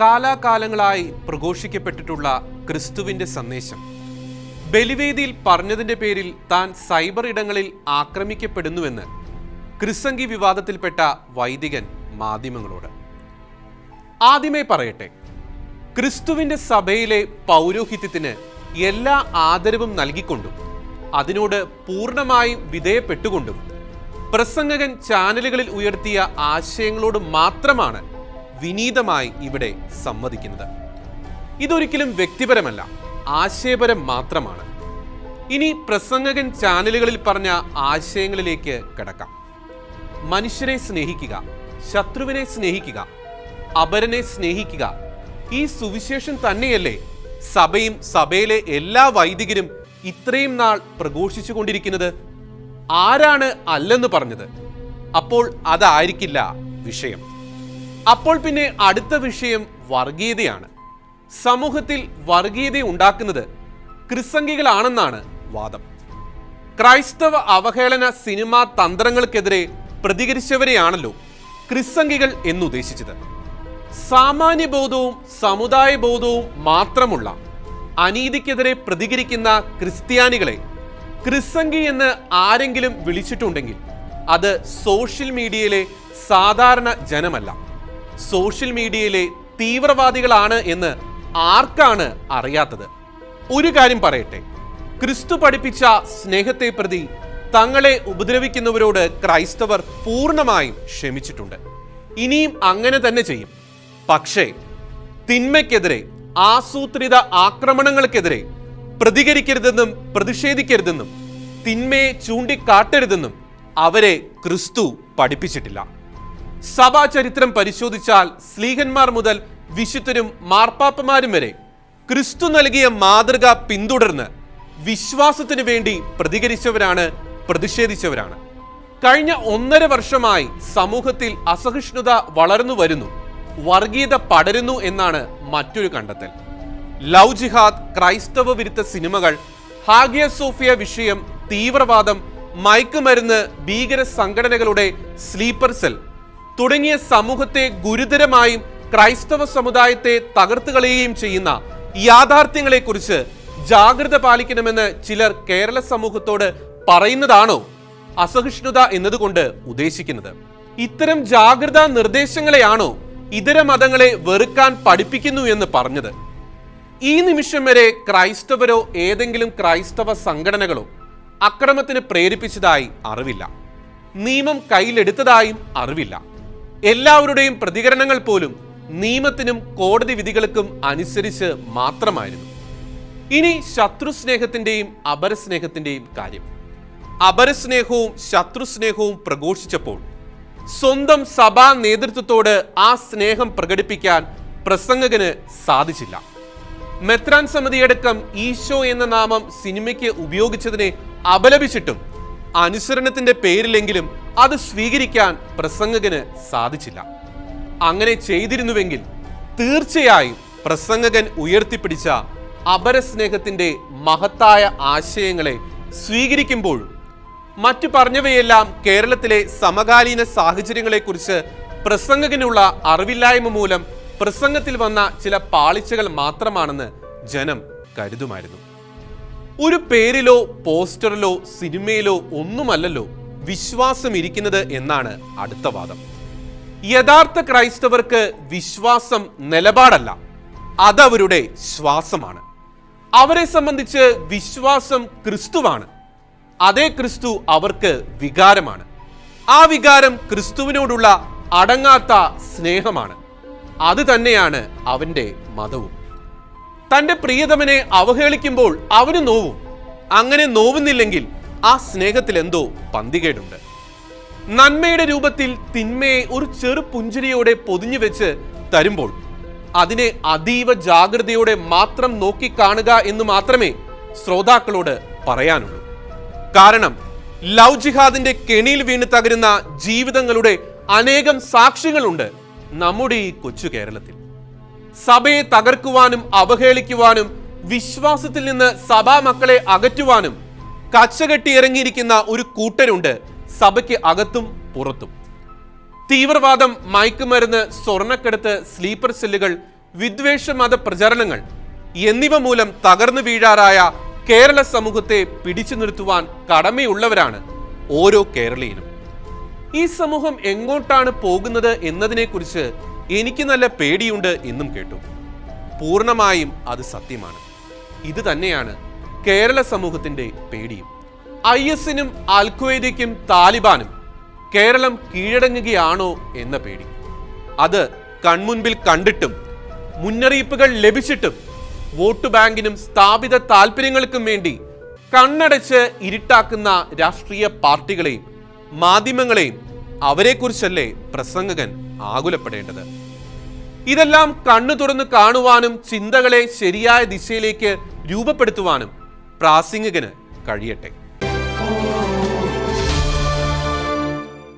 കാലാകാലങ്ങളായി പ്രഘോഷിക്കപ്പെട്ടിട്ടുള്ള ക്രിസ്തുവിന്റെ സന്ദേശം. ബലിവേദിയിൽ പറഞ്ഞതിന്റെ പേരിൽ താൻ സൈബർ ഇടങ്ങളിൽ ആക്രമിക്കപ്പെടുന്നുവെന്ന് ക്രിസംഗി വിവാദത്തിൽപ്പെട്ട വൈദികൻ മാധ്യമങ്ങളോട്. ആദ്യമേ പറയട്ടെ ക്രിസ്തുവിന്റെ സഭയിലെ പൗരോഹിത്യത്തിന് എല്ലാ ആദരവും നൽകിക്കൊണ്ടും അതിനോട് പൂർണമായും വിധേയപ്പെട്ടുകൊണ്ടും പ്രസംഗകൻ ചാനലുകളിൽ ഉയർത്തിയ ആശയങ്ങളോട് മാത്രമാണ് വിനീതമായി ഇവിടെ സമ്മതിക്കുന്നത് ഇതൊരിക്കലും വ്യക്തിപരമല്ല ആശയപരം മാത്രമാണ്. ഇനി പ്രസംഗകൻ ചാനലുകളിൽ പറഞ്ഞ ആശയങ്ങളിലേക്ക് കിടക്കാം. മനുഷ്യരെ സ്നേഹിക്കുക ശത്രുവിനെ സ്നേഹിക്കുക അപരനെ സ്നേഹിക്കുക ഈ സുവിശേഷം തന്നെയല്ലേ സഭയും സഭയിലെ എല്ലാ വൈദികരും ഇത്രയും നാൾ പ്രഘോഷിച്ചു കൊണ്ടിരിക്കുന്നത്? ആരാണ് അല്ലെന്ന് പറഞ്ഞത്? അപ്പോൾ അതായിരിക്കില്ല വിഷയം. അപ്പോൾ പിന്നെ അടുത്ത വിഷയം വർഗീയതയാണ്. സമൂഹത്തിൽ വർഗീയത ഉണ്ടാക്കുന്നത് ക്രിസംഖികളാണെന്നാണ് വാദം. ക്രൈസ്തവ അവഹേളന സിനിമാ തന്ത്രങ്ങൾക്കെതിരെ പ്രതികരിച്ചവരെയാണല്ലോ ക്രിസംഖികൾ എന്നുദ്ദേശിച്ചത്. സാമാന്യബോധവും സമുദായ ബോധവും മാത്രമുള്ള അനീതിക്കെതിരെ പ്രതികരിക്കുന്ന ക്രിസ്ത്യാനികളെ ക്രിസംഗി എന്ന് ആരെങ്കിലും വിളിച്ചിട്ടുണ്ടെങ്കിൽ അത് സോഷ്യൽ മീഡിയയിലെ സാധാരണ ജനമല്ല. സോഷ്യൽ മീഡിയയിലെ തീവ്രവാദികളാണ് എന്ന് ആർക്കാണ് അറിയാത്തത്? ഒരു കാര്യം പറയട്ടെ. ക്രിസ്തു പഠിപ്പിച്ച സ്നേഹത്തെ പ്രതി തങ്ങളെ ഉപദ്രവിക്കുന്നവരോട് ക്രൈസ്തവർ പൂർണമായും ക്ഷമിച്ചിട്ടുണ്ട്. ഇനിയും അങ്ങനെ തന്നെ ചെയ്യും. പക്ഷേ തിന്മയ്ക്കെതിരെ ആസൂത്രിത ആക്രമണങ്ങൾക്കെതിരെ പ്രതികരിക്കരുതെന്നും പ്രതിഷേധിക്കരുതെന്നും തിന്മയെ ചൂണ്ടിക്കാട്ടരുതെന്നും അവരെ ക്രിസ്തു പഠിപ്പിച്ചിട്ടില്ല. സഭാ ചരിത്രം പരിശോധിച്ചാൽ സ്ലീഹന്മാർ മുതൽ വിശുദ്ധരും മാർപ്പാപ്പമാരും വരെ ക്രിസ്തു നൽകിയ മാതൃക പിന്തുടർന്ന് വിശ്വാസത്തിനു വേണ്ടി പ്രതികരിച്ചവരാണ് പ്രതിഷേധിച്ചവരാണ്. കഴിഞ്ഞ ഒന്നര വർഷമായി സമൂഹത്തിൽ അസഹിഷ്ണുത വളർന്നു വരുന്നു വർഗീയത പടരുന്നു എന്നാണ് മറ്റൊരു കണ്ടെത്തൽ. ലവ് ജിഹാദ് ക്രൈസ്തവ വിരുദ്ധ സിനിമകൾ ഹാഗിയ സോഫിയ വിഷയം തീവ്രവാദം മയക്കുമരുന്ന് ഭീകര സംഘടനകളുടെ സ്ലീപ്പർ സെൽ തുടങ്ങിയ സമൂഹത്തെ ഗുരുതരമായും ക്രൈസ്തവ സമുദായത്തെ തകർത്തുകളയുകയും ചെയ്യുന്ന യാഥാർത്ഥ്യങ്ങളെക്കുറിച്ച് ജാഗ്രത പാലിക്കണമെന്ന് ചിലർ കേരള സമൂഹത്തോട് പറയുന്നതാണോ അസഹിഷ്ണുത എന്നതുകൊണ്ട് ഉദ്ദേശിക്കുന്നത്. ഇത്തരം ജാഗ്രതാ നിർദ്ദേശങ്ങളെയാണോ ഇതര മതങ്ങളെ വെറുക്കാൻ പഠിപ്പിക്കുന്നു എന്ന് പറഞ്ഞത്? ഈ നിമിഷം വരെ ക്രൈസ്തവരോ ഏതെങ്കിലും ക്രൈസ്തവ സംഘടനകളോ അക്രമത്തിന് പ്രേരിപ്പിച്ചതായി അറിവില്ല. നിയമം കയ്യിലെടുത്തതായും അറിവില്ല. എല്ലാവരുടെയും പ്രതികരണങ്ങൾ പോലും നിയമത്തിനും കോടതി വിധികൾക്കും അനുസരിച്ച് മാത്രമായിരുന്നു. ഇനി ശത്രുസ്നേഹത്തിന്റെയും അപരസ്നേഹത്തിന്റെയും കാര്യം. അപരസ്നേഹവും ശത്രുസ്നേഹവും പ്രഘോഷിച്ചപ്പോൾ സ്വന്തം സഭാ നേതൃത്വത്തോട് ആ സ്നേഹം പ്രകടിപ്പിക്കാൻ പ്രസംഗകന് സാധിച്ചില്ല. മെത്രാൻ സമിതിയടക്കം ഈശോ എന്ന നാമം സിനിമയ്ക്ക് ഉപയോഗിച്ചതിനെ അപലപിച്ചിട്ടും അനുസരണത്തിന്റെ പേരിലെങ്കിലും അത് സ്വീകരിക്കാൻ പ്രസംഗകന് സാധിച്ചില്ല. അങ്ങനെ ചെയ്തിരുന്നുവെങ്കിൽ തീർച്ചയായും പ്രസംഗകൻ ഉയർത്തിപ്പിടിച്ച അപരസ്നേഹത്തിന്റെ മഹത്തായ ആശയങ്ങളെ സ്വീകരിക്കുമ്പോഴും മറ്റു പറഞ്ഞവയെല്ലാം കേരളത്തിലെ സമകാലീന സാഹചര്യങ്ങളെക്കുറിച്ച് പ്രസംഗകനുള്ള അറിവില്ലായ്മ മൂലം പ്രസംഗത്തിൽ വന്ന ചില പാളിച്ചകൾ മാത്രമാണെന്ന് ജനം കരുതുമായിരുന്നു. ഒരു പേരിലോ പോസ്റ്ററിലോ സിനിമയിലോ ഒന്നുമല്ലല്ലോ വിശ്വാസം ഇരിക്കുന്നത് എന്നാണ് അടുത്ത വാദം. യഥാർത്ഥ ക്രൈസ്തവർക്ക് വിശ്വാസം നിലപാടല്ല അതവരുടെ ശ്വാസമാണ്. അവരെ സംബന്ധിച്ച് വിശ്വാസം ക്രിസ്തുവാണ്. അതേ ക്രിസ്തു അവർക്ക് വികാരമാണ്. ആ വികാരം ക്രിസ്തുവിനോടുള്ള അടങ്ങാത്ത സ്നേഹമാണ്. അത് തന്നെയാണ് അവന്റെ മതവും. തന്റെ പ്രിയതമനെ അവഹേളിക്കുമ്പോൾ അവന് നോവും. അങ്ങനെ നോവുന്നില്ലെങ്കിൽ ആ സ്നേഹത്തിൽ എന്തോ പന്തികേടുണ്ട്. നന്മയുടെ രൂപത്തിൽ തിന്മയെ ഒരു ചെറു പുഞ്ചിരിയോടെ പൊതിഞ്ഞു വെച്ച് തരുമ്പോൾ അതിനെ അതീവ ജാഗ്രതയോടെ മാത്രം നോക്കിക്കാണുക എന്ന് മാത്രമേ ശ്രോതാക്കളോട് പറയാനുള്ളൂ. കാരണം ലവ് ജിഹാദിന്റെ കെണിയിൽ വീണ് തകരുന്ന ജീവിതങ്ങളുടെ അനേകം സാക്ഷ്യങ്ങളുണ്ട് നമ്മുടെ ഈ കൊച്ചു കേരളത്തിൽ. സഭയെ തകർക്കുവാനും അവഹേളിക്കുവാനും വിശ്വാസത്തിൽ നിന്ന് സഭാ മക്കളെ അകറ്റുവാനും കച്ചകെട്ടി ഇറങ്ങിയിരിക്കുന്ന ഒരു കൂട്ടരുണ്ട്. സഭയ്ക്ക് അകത്തും പുറത്തും. തീവ്രവാദം മയക്കുമരുന്ന് സ്വർണക്കെടുത്ത് സ്ലീപ്പർ സെല്ലുകൾ വിദ്വേഷ മത പ്രചരണങ്ങൾ എന്നിവ മൂലം തകർന്നു വീഴാറായ കേരള സമൂഹത്തെ പിടിച്ചു നിർത്തുവാൻ കടമയുള്ളവരാണ് ഓരോ കേരളീയനും. ഈ സമൂഹം എങ്ങോട്ടാണ് പോകുന്നത് എന്നതിനെക്കുറിച്ച് എനിക്ക് നല്ല പേടിയുണ്ട് എന്നും കേട്ടു. പൂർണമായും അത് സത്യമാണ്. ഇത് തന്നെയാണ് കേരള സമൂഹത്തിന്റെ പേടിയും. ഐ എസിനും അൽഖ്വയ്ദയ്ക്കും താലിബാനും കേരളം കീഴടങ്ങുകയാണോ എന്ന പേടി. അത് കൺമുൻപിൽ കണ്ടിട്ടും മുന്നറിയിപ്പുകൾ ലഭിച്ചിട്ടും വോട്ട് ബാങ്കിനും സ്ഥാപിത താല്പര്യങ്ങൾക്കും വേണ്ടി കണ്ണടച്ച് ഇരുട്ടാക്കുന്ന രാഷ്ട്രീയ പാർട്ടികളെയും മാധ്യമങ്ങളെയും അവരെക്കുറിച്ചല്ലേ പ്രസംഗകൻ ആകുലപ്പെടേണ്ടത്. ഇതെല്ലാം കണ്ണു തുറന്ന് കാണുവാനും ചിന്തകളെ ശരിയായ ദിശയിലേക്ക് രൂപപ്പെടുത്തുവാനും പ്രാസംഗികന് കഴിയട്ടെ.